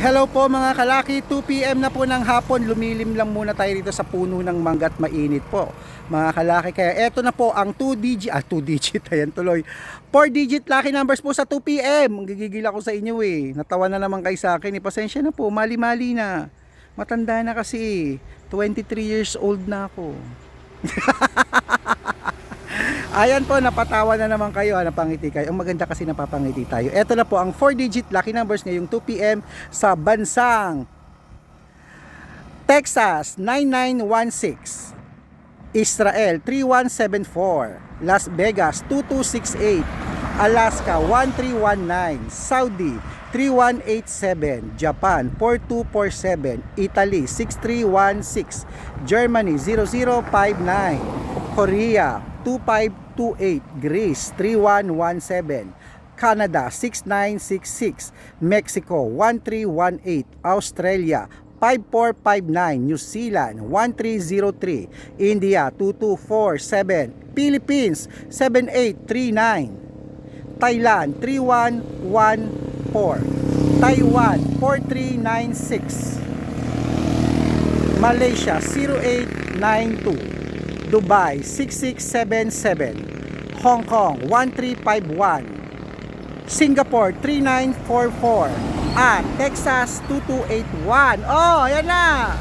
Hello po mga kalaki, 2pm na po ng hapon, lumilim lang muna tayo dito sa puno ng mangga at mainit po. Mga kalaki, kaya eto na po ang 2 digit, ah 2 digit, ayan tuloy. 4 digit lucky numbers po sa 2pm. Ang gigigil ako sa inyo eh. Natawa na naman kayo sa akin, eh. pasensya na po, mali-mali na. Matanda na kasi, 23 years old na ako. Ayan po, napatawa na naman kayo, ha, napangiti kayo. Ang maganda kasi napapangiti tayo. Ito na po ang 4-digit lucky numbers ngayong 2pm sa bansang Texas 9916, Israel 3174, Las Vegas 2268, Alaska 1319, Saudi 3187, Japan 4247, Italy 6316, Germany 0059, Korea 2528, Greece 3117, Canada 6966, Mexico 1318, Australia 5459, New Zealand 1303, India 2247, Philippines 7839, Thailand 3114, Taiwan 4396, Malaysia 0892, Dubai 6677, Hong Kong 1351, Singapore 3944 at Texas 2281. Oh, ayan na.